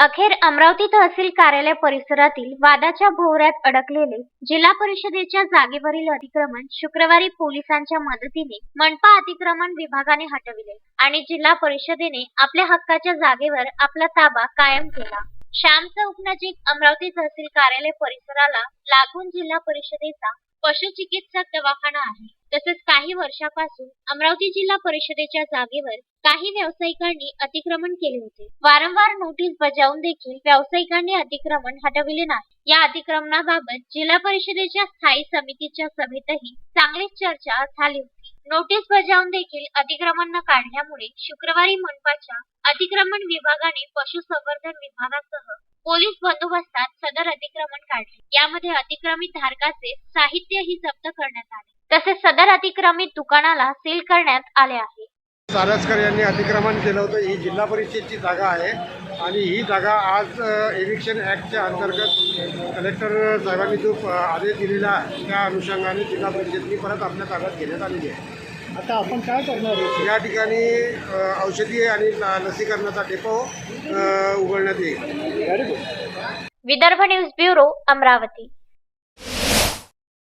अखेर अमरावती तहसील कार्यालय परिसरातील वादाच्या भोवऱ्यात अडकलेले जिल्हा परिषदेच्या जागेवरील अतिक्रमण शुक्रवारी पोलिसांच्या मदतीने मनपा अतिक्रमण विभागाने हटविले आणि जिल्हा परिषदेने आपल्या हक्काच्या जागेवर आपला ताबा कायम केला श्याम चौक नजीक अमरावती तहसील कार्यालय परिसराला लागून जिल्हा परिषदेचा पशुचिकित्सक दवाखाना आहे. तसेच काही वर्षापासून अमरावती जिल्हा परिषदेच्या जागेवर काही व्यावसायिकांनी अतिक्रमण केले होते. वारंवार नोटीस बजावून देखील व्यावसायिकांनी अतिक्रमण हटविले नाही. या अतिक्रमणाबाबत जिल्हा परिषदेच्या स्थायी समितीच्या सभेतही चांगलीच चर्चा झाली होती. नोटीस बजावून देखील अतिक्रमण न काढल्यामुळे शुक्रवारी मनपाच्या अतिक्रमण विभागाने पशुसंवर्धन विभागासह पोलीस बंदोबस्तात सदर अतिक्रमण काढले. यामध्ये अतिक्रमित धारकाचे साहित्यही जप्त करण्यात आले. तसेच सदर अतिक्रमित दुकानाला सील करण्यात आले आहे. सारसकर यांनी अतिक्रमण केलं होतं. ही जिल्हा परिषदची जागा आहे आणि ही जागा आज एविक्शन ॲक्टच्या अंतर्गत कलेक्टर साहेबांनी जो आदेश दिलेला आहे त्या अनुषंगाने जिल्हा परिषदनी परत आपल्या ताब्यात घेण्यात आलेली आहे. आता आपण काय करणार आहोत या ठिकाणी अ, औषधी आणि ल- लसीकरणाचा डेपो अ, उघडण्यात येईल. Very good Vidarbha news bureau Amravati.